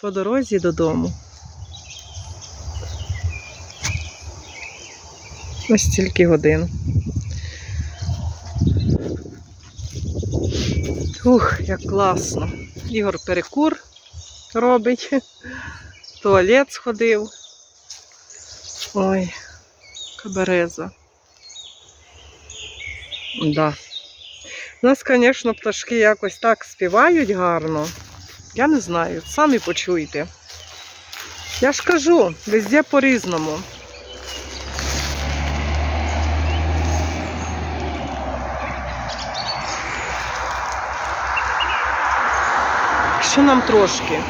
по дорозі додому. Ось стільки годин. Ух, як класно. Ігор перекур робить. Туалет сходив. Ой, кабереза. Да. У нас, звісно, пташки якось так співають гарно. Я не знаю, самі почуйте. Я ж кажу, везде по-різному. Ще нам трошки.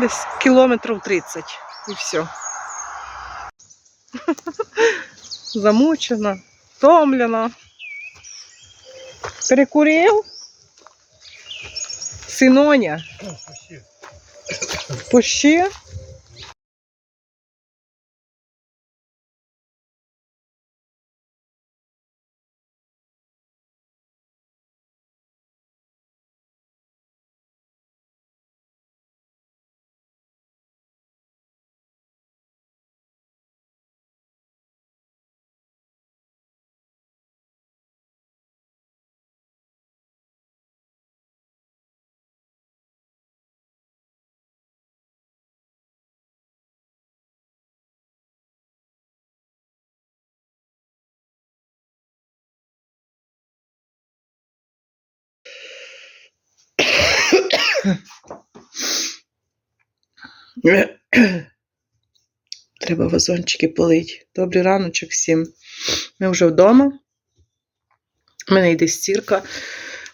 Десь кілометрів 30 і все. Замучена, втомлена. Перекурив? Синоня. Пощі? Треба вазончики полить. Добрий раночок всім. Ми вже вдома. У мене йде стірка.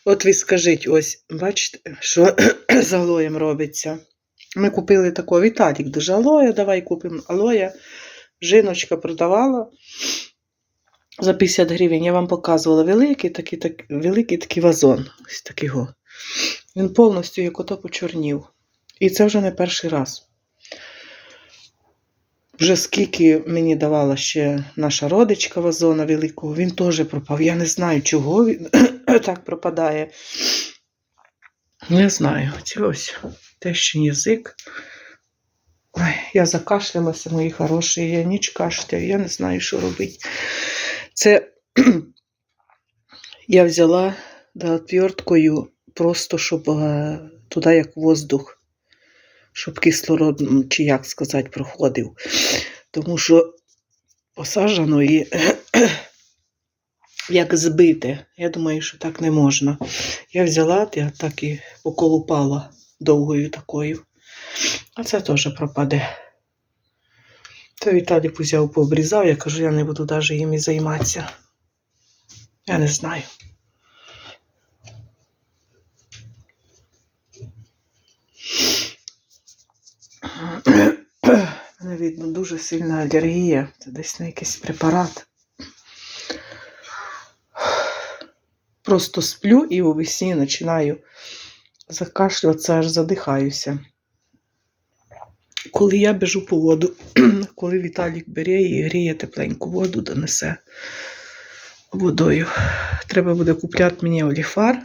От ви скажіть, ось, бачите, що з алоєм робиться. Ми купили такого Віталік дуже алоя, давай купимо алоя. Жіночка продавала за 50 гривень. Я вам показувала великий такий, так, великий такий вазон. Ось такий. Він повністю як ото почорнів. І це вже не перший раз. Вже скільки мені давала ще наша родичка вазона великого, він теж пропав. Я не знаю, чого він так пропадає. Не знаю. Це ось тещин язик. Ой, я закашлялася, мої хороші, я ніч кашляю, я не знаю, що робити. Це я взяла да, отверткою просто, щоб е, туди як воздух щоб кислород, м, чи як сказати, проходив. Тому що посаджено і як збите. Я думаю, що так не можна. Я взяла, я так і поколупала довгою такою. А це теж пропаде. То Віталік взяв, пообрізав, я кажу, я не буду навіть їм і займатися. Я не знаю. Мене видно дуже сильна алергія. Це десь на якийсь препарат. Просто сплю і у весні починаю закашлюватися, аж задихаюся. Коли я біжу по воду, коли Віталік бере і гріє тепленьку воду, донесе водою. Треба буде купляти мені оліфар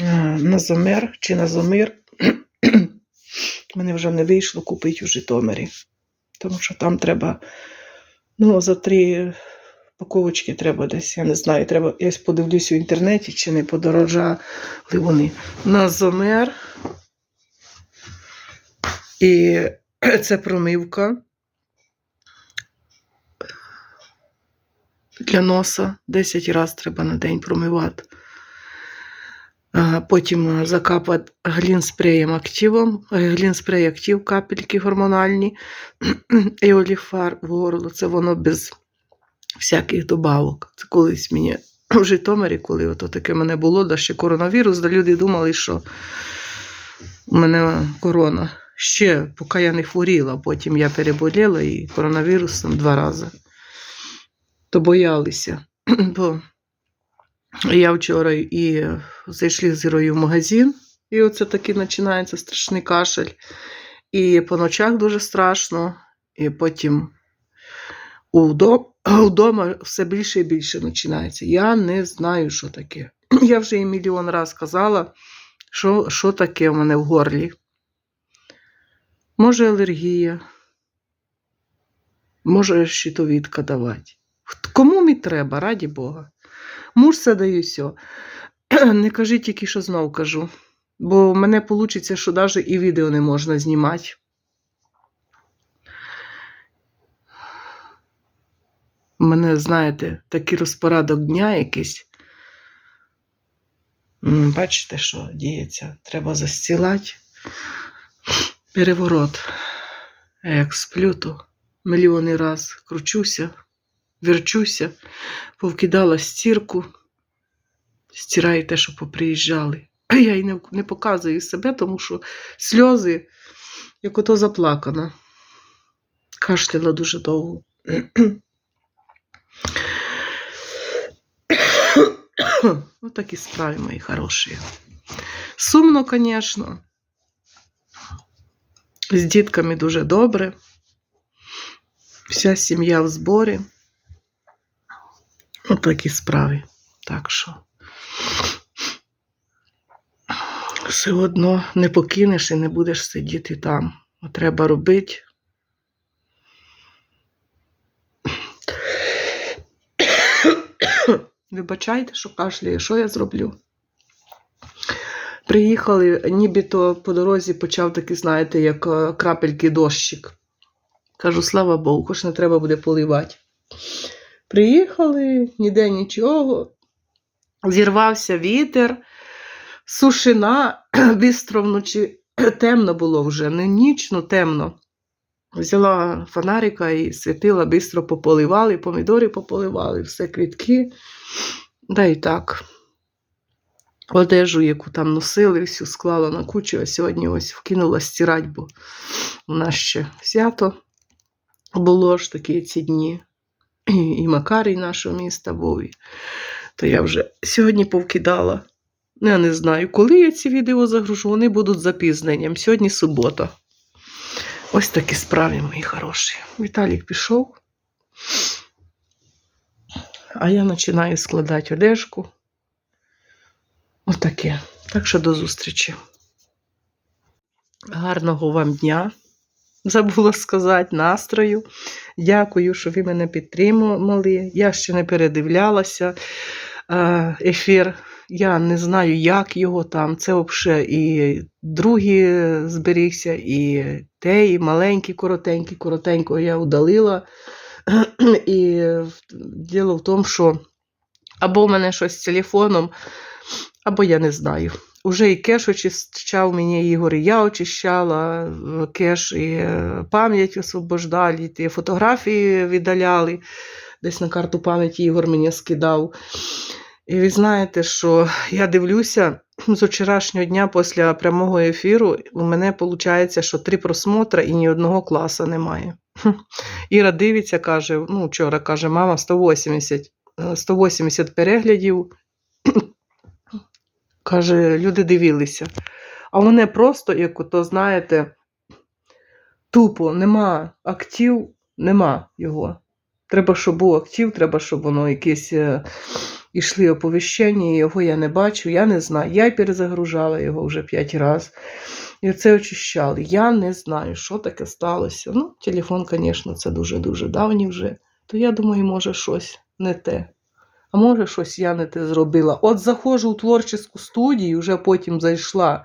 е, на замер чи на замир. Мене вже не вийшло купити у Житомирі. Тому що там треба, ну, за три паковочки треба десь, я не знаю, треба, я подивлюсь в інтернеті, чи не подорожали вони. На замер. І це промивка для носа. 10 разів треба на день промивати. Потім закапати глінспреєм активом, глінспрей актив, капельки гормональні і оліфар в горло. Це воно без всяких добавок. Це колись мені в Житомирі, коли ото таке мене було, да ще коронавірус, да люди думали, що у мене корона. Ще, поки я не хворіла, потім я переболіла і коронавірусом два рази. То боялися. Бо я вчора і зайшли з Ірою в магазин, і оце такий починається страшний кашель. І по ночах дуже страшно, і потім вдома все більше і більше починається. Я не знаю, що таке. Я вже їй мільйон разів казала, що, що таке в мене в горлі. Може алергія, може щитовідка давати. Кому мені треба, раді Бога. Муж все даю все. Не кажіть тільки, що знов кажу. Бо в мене вийде, що навіть і відео не можна знімати. У мене, знаєте, такий розпорадок дня якийсь. Бачите, що діється? Треба застілати. Переворот. Як сплю, то мільйони раз кручуся, верчуся, повкидала стірку, стираю те, що поприїжджали. Я й не, показую себе, тому що сльози, як ото заплакана. Кашляла дуже довго. Ось такі справи мої хороші. Сумно, звісно. З дітками дуже добре. Вся сім'я в зборі. Ось такі справи. Так що все одно не покинеш і не будеш сидіти там. Треба робити. Вибачайте, що кашляю, що я зроблю? Приїхали, нібито по дорозі почав такий, знаєте, як е, крапельки дощик. Кажу, слава Богу, хоч не треба буде поливати. Приїхали, ніде нічого. Зірвався вітер, сушина, бістро вночі темно було вже, не нічно темно. Взяла фонарика і світила, бистро пополивали, помідори пополивали, все квітки. Да і так. Одежу, яку там носили, всю склала на кучу, а сьогодні ось вкинула стирать, бо у нас ще свято було ж такі ці дні. І, Макарій нашого міста був. То я вже сьогодні повкидала. Ну, Я не знаю, коли я ці відео загружу, вони будуть запізненням. Сьогодні субота. Ось такі справи, мої хороші. Віталік пішов. А я починаю складати одежку. Отаке. Так що до зустрічі. Гарного вам дня. Забула сказати, настрою. Дякую, що ви мене підтримували. Я ще не передивлялася е, ефір. Я не знаю, як його там. Це взагалі і другий зберігся, і те, і маленький, коротенький, коротенького я удалила. І діло в тому, що або в мене щось з телефоном, або я не знаю. Уже і кеш очищав мені Ігор, і я очищала е, кеш, і е, пам'ять освобождали, і фотографії віддаляли. Десь на карту пам'яті Ігор мені скидав. І ви знаєте, що я дивлюся з вчорашнього дня після прямого ефіру, у мене виходить, що три просмотри і ні одного класу немає. Іра дивиться, каже, ну, вчора каже, мама 180, е, 180 переглядів. Каже, люди дивилися. А мене просто, як ото, знаєте, тупо нема актив, нема його. Треба, щоб був актив, треба, щоб воно якесь е, ішли оповіщення, його я не бачу, я не знаю. Я перезагружала його вже п'ять разів. І це очищали. Я не знаю, що таке сталося. Ну, телефон, звісно, це дуже-дуже давній вже. То я думаю, може, щось не те. А може, щось я не те зробила. От заходжу у творчу студію, вже потім зайшла.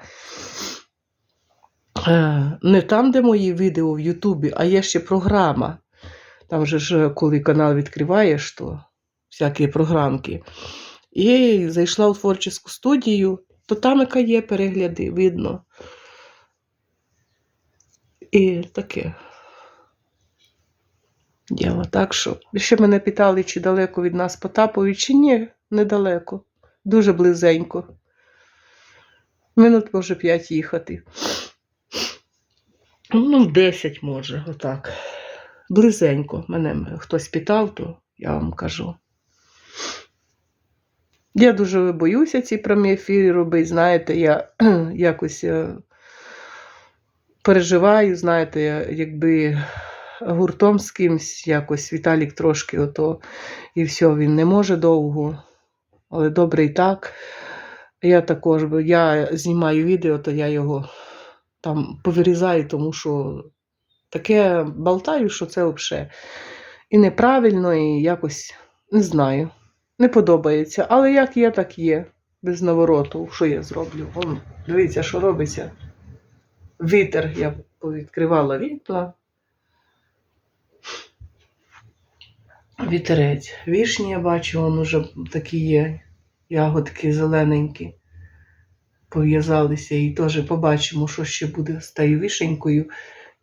Е, Не там, де мої відео в Ютубі, а є ще програма. Там же ж, коли канал відкриваєш, то всякі програмки. І зайшла у творчу студію, то там яка є перегляди, видно. І таке. Діло. Так що, ще мене питали, чи далеко від нас Потапові, чи ні, недалеко. Дуже близенько. Минут, може, 5 їхати. Ну, 10 може, отак. Близенько. Мене хтось питав, то я вам кажу. Я дуже боюся ці прямі ефіри робити. Знаєте, я якось е, переживаю, знаєте, якби гуртом з кимсь якось Віталік трошки ото і все, він не може довго, але добре і так. Я також, я знімаю відео, то я його там повирізаю, тому що таке болтаю, що це взагалі і неправильно, і якось не знаю. Не подобається. Але як є, так є. Без навороту. Що я зроблю? Вон, дивіться, що робиться. Вітер, я відкривала вікна. Вітерець. Вішні я бачу, вон уже такі є. Ягодки зелененькі. Пов'язалися і теж побачимо, що ще буде з тою вішенькою.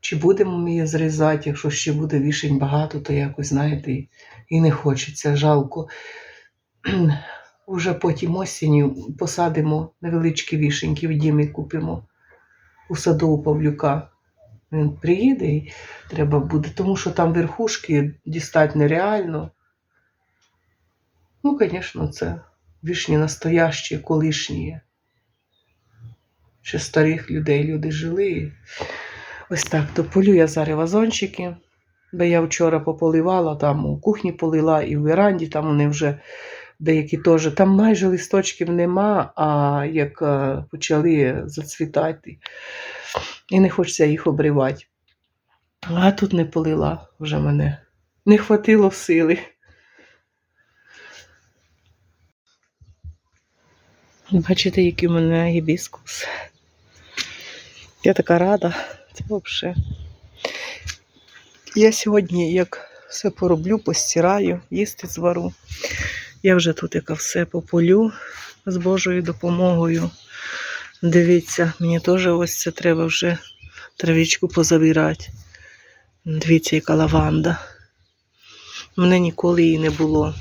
Чи будемо ми її зрізати, якщо ще буде вішень багато, то якось, знаєте, і- і не хочеться, жалко. Уже потім осінню посадимо невеличкі вішеньки в дімі купимо у саду у Павлюка. Він приїде і треба буде, тому що там верхушки дістати нереально. Ну, звісно, це вішні настоящі, колишні. Ще старих людей люди жили. Ось так, то полю я зараз вазончики, бо я вчора пополивала, там у кухні полила і в веранді, там вони вже деякі теж. Там майже листочків нема, а як е, почали зацвітати, і не хочеться їх обривати. А тут не полила вже мене. Не хватило сили. Бачите, який у мене гібіскус. Я така рада. Це взагалі. Я сьогодні як все пороблю, постираю, їсти звару. Я вже тут яка все пополю з Божою допомогою. Дивіться, мені теж ось це треба вже травічку позабирати. Дивіться, яка лаванда. Мене ніколи її не було.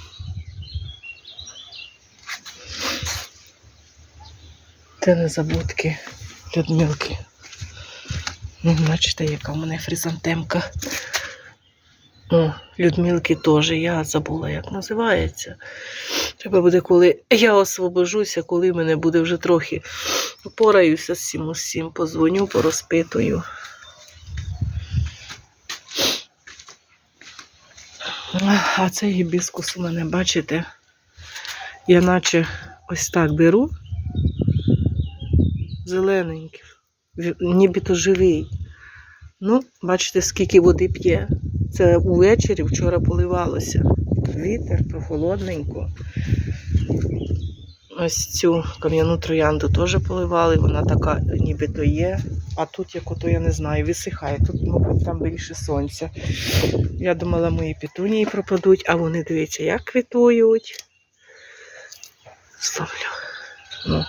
Це незабудки Людмилки. Ну, бачите, яка в мене фризантемка. О, Людмилки теж. Я забула, як називається. Треба буде, коли я освобожуся, коли мене буде вже трохи пораюся з цим усім, позвоню, порозпитую. А цей гібіскус у мене, бачите, я наче ось так беру зелененький, нібито живий. Ну, бачите, скільки води п'є. Це увечері вчора поливалося. Вітер, прохолодненько. Ось цю кам'яну троянду теж поливали, вона така нібито є. А тут, як ото я не знаю, висихає. Тут, мабуть, там більше сонця. Я думала, мої петунії пропадуть, а вони, дивіться, як квітують. Ставлю. Ну.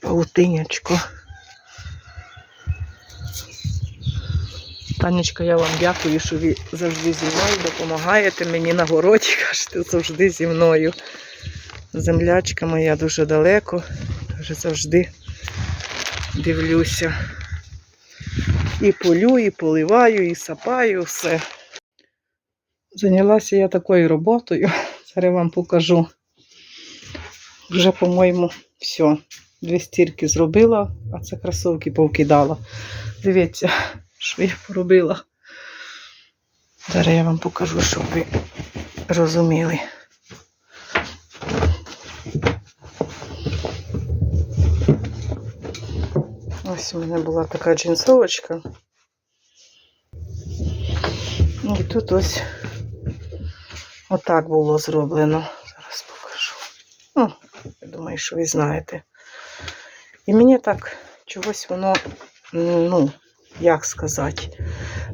Паутинячко. Танечка, я вам дякую, що ви завжди зі мною допомагаєте мені на городі, кажете, завжди зі мною. Землячка моя дуже далеко, вже завжди дивлюся. І полю, і поливаю, і сапаю, все. Зайнялася я такою роботою. Зараз вам покажу. Вже, по-моєму, все. Дві стірки зробила, а це кросовки повкидала. Дивіться, що я поробила. Зараз я вам покажу, щоб ви розуміли. Ось у мене була така джинсовочка. І тут ось отак було зроблено. Зараз покажу. Ну, я думаю, що ви знаєте. І мені так чогось воно, ну, як сказати,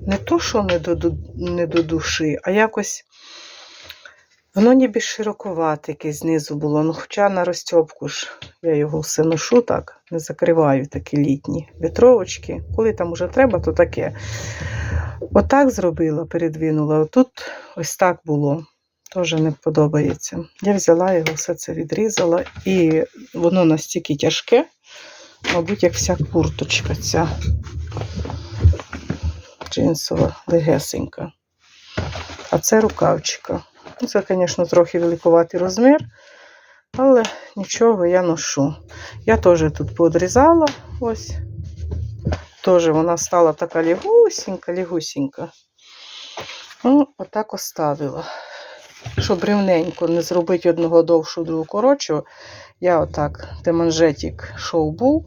не то, що не до, не до душі, а якось воно ніби широковате якесь знизу було. Ну, хоча на розтьопку ж я його все ношу так, не закриваю такі літні вітровочки. Коли там уже треба, то таке. Отак зробила, передвинула. Тут ось так було. Теж не подобається. Я взяла його, все це відрізала, і воно настільки тяжке, мабуть, як вся курточка ця джинсова, легесенька. А це рукавчика. Ну, Це, звісно, трохи великуватий розмір, але нічого я ношу. Я теж тут подрізала ось. Теж вона стала така лігусінька, лігусінька. Ну, отак оставила. Щоб рівненько не зробити одного довшу, другого коротшого, я отак, де манжетик шов був,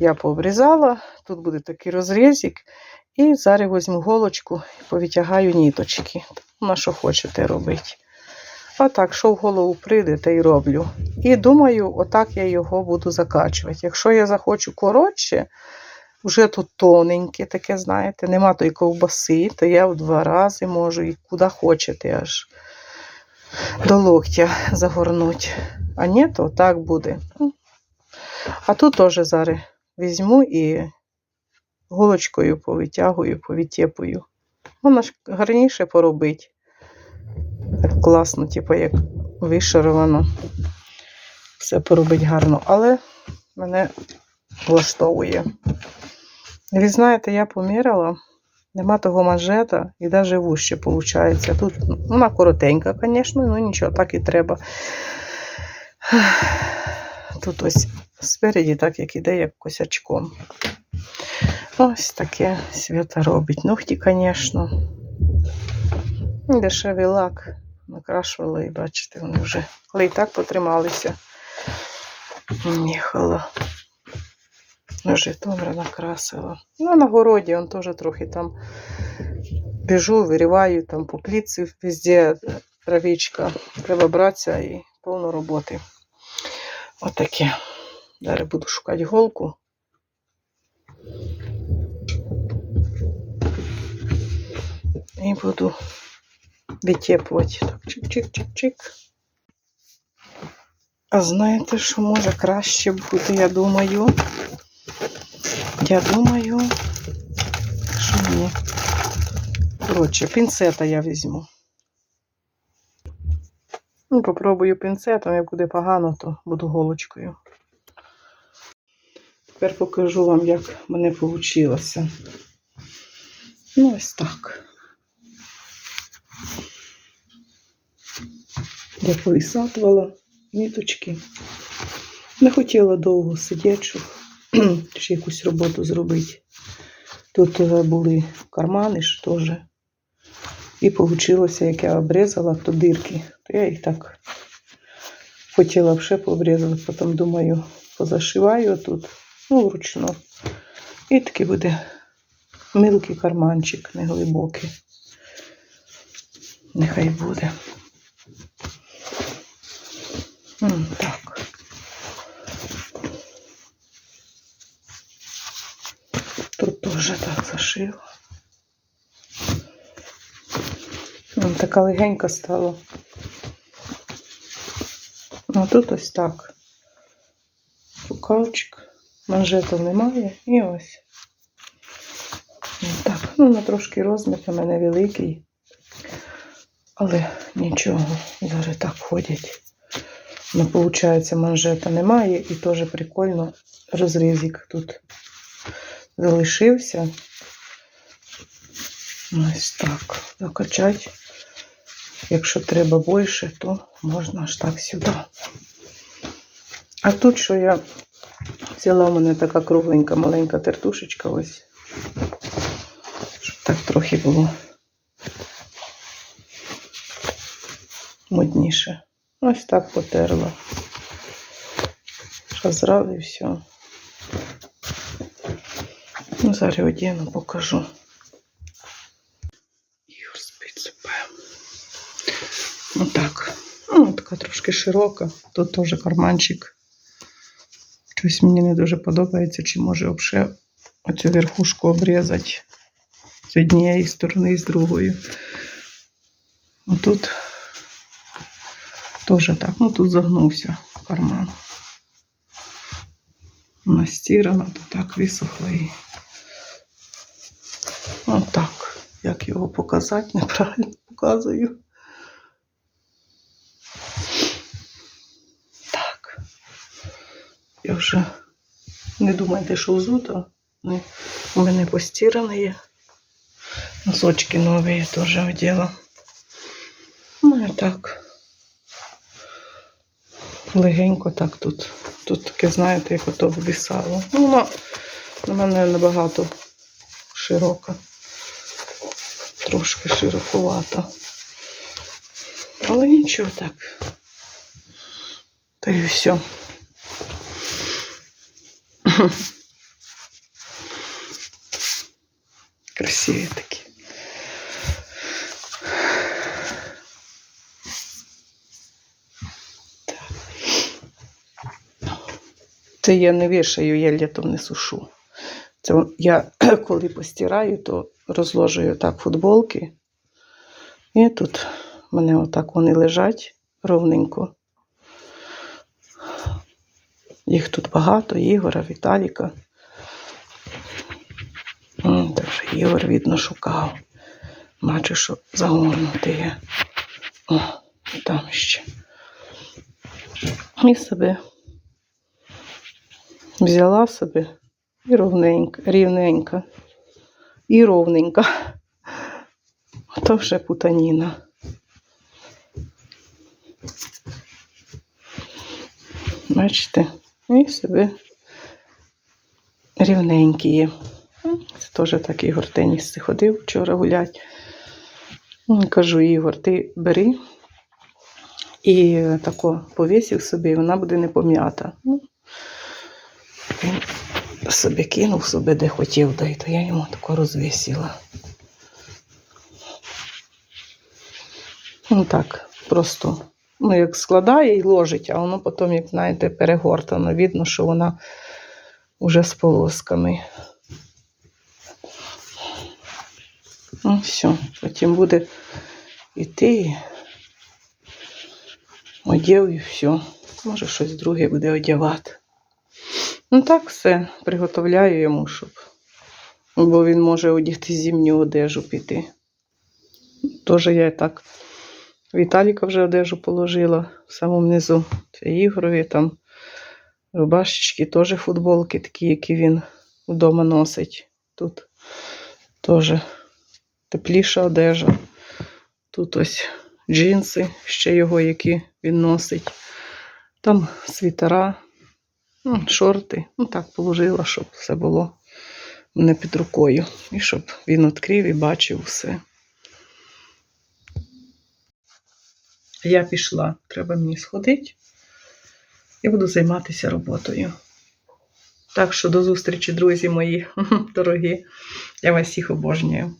я пообрізала. Тут буде такий розрізик. І зараз візьму голочку і повитягаю ніточки. На що хочете робити. А так, що в голову прийде, те й роблю. І думаю, отак я його буду закачувати. Якщо я захочу коротше, вже тут тоненьке, таке, знаєте, нема тої ковбаси, то я в два рази можу і куди хочете аж до локтя загорнути. А ні, то так буде. Ну, А тут теж зараз візьму і голочкою повитягую, повитєпую. Вона ж гарніше поробить. Так класно, типу, як вишаровано. Все поробить гарно, але мене влаштовує. Ви знаєте, я поміряла, нема того манжета і навіть вужче виходить. Тут ну, вона коротенька, звісно, ну нічого, так і треба. Тут ось спереді, так як іде, як косячком. Ось таке свята робить. Ногті, звісно. Дешевий лак. Накрашувала і бачите, вони вже. Але і так потрималися. Їхала. Житомир накрасила. Ну, на городі он теж трохи там біжу, вириваю, там по плітці везде травичка. Треба братися і повно роботи. Отаке. Зараз буду шукати голку. І буду відтєпувати. Так, чик-чик-чик-чик. А знаєте, що може краще бути, я думаю? Я думаю, що ні. Коротше, пінцета я візьму. Ну, попробую пінцетом, як буде погано, то буду голочкою. Тепер покажу вам, як мене вийшло. Ну, ось так. Я повисатувала ниточки. Не хотіла довго щоб ще якусь роботу зробити. Тут е, були кармани ж теж. І вийшло, як я обрізала, то дирки. То я їх так хотіла б ще пообрізати, потім думаю, позашиваю тут, ну, вручну. І такий буде милкий карманчик, не глибокий. Нехай буде. М, Так. Тут теж зашила. М, Така легенька стала. А тут ось так. Рукавчик. Манжетів немає. І. Ось Так. Ну, на трошки розмір у мене великий. Але нічого, зараз так ходять. Ну, виходить, манжета немає і теж прикольно розрізик тут залишився. Ось так. Закачати. Якщо треба більше, то можна аж так сюди. А тут, що я взяла, у мене така кругленька маленька тертушечка ось. Щоб так трохи було модніше. Ось так потерла. Розрав і все. Ну, зараз одіну, покажу. Юр спить себе. Отак. Ну, така трошки широка. Тут теж карманчик. Щось мені не дуже подобається, чи може взагалі оцю верхушку обрізати з однієї сторони і з другої. Отут теж так. Ну тут загнувся карман. Настірано, то так висохло і. Отак. Як його показати, неправильно показую. Я вже не думайте, що взуто. У мене постіране є. Носочки нові я теж оділа. Ну і так. Легенько так тут. Тут таке, знаєте, як ото висало. Ну, вона на мене набагато широка. Трошки широковата. Але нічого так. Та й все. Красиві такі. Це я не вішаю, я літом не сушу. Це я коли постираю, то розложую так футболки. І тут в мене отак вони лежать ровненько. Їх тут багато, Ігора, Віталіка. М, Та вже Ігор, видно, шукав. Бачу, що загорнути є. О, там ще. І себе взяла собі і рівненька, і ровненька. А то вже путаніна. Бачите, і собі рівненькі. Це теж так Ігор тенісці ходив вчора гулять. Ну, Кажу, Ігор, ти бери і тако повісив собі, вона буде не пом'ята. Ну, він собі кинув собі, де хотів, да, і то я йому тако розвісила. Ну так, просто, ну, як складає і ложить, а воно потім, як знаєте, перегортано. Видно, що вона вже з полосками. Ну, все, потім буде йти. Одів і все. Може, щось друге буде одягати. Ну так все, приготовляю йому, щоб. Бо він може одягти зимню одежу піти. Теж я так. Віталіка вже одежу положила в самому низу. Це Ігорові там рубашечки, теж футболки, такі, які він вдома носить. Тут теж тепліша одежа. Тут ось джинси, ще його, які він носить. Там світера, ну, шорти. Ну так положила, щоб все було не під рукою. І щоб він відкрив і бачив все. Я пішла, треба мені сходити і буду займатися роботою. Так що до зустрічі, друзі мої дорогі. Я вас всіх обожнюю.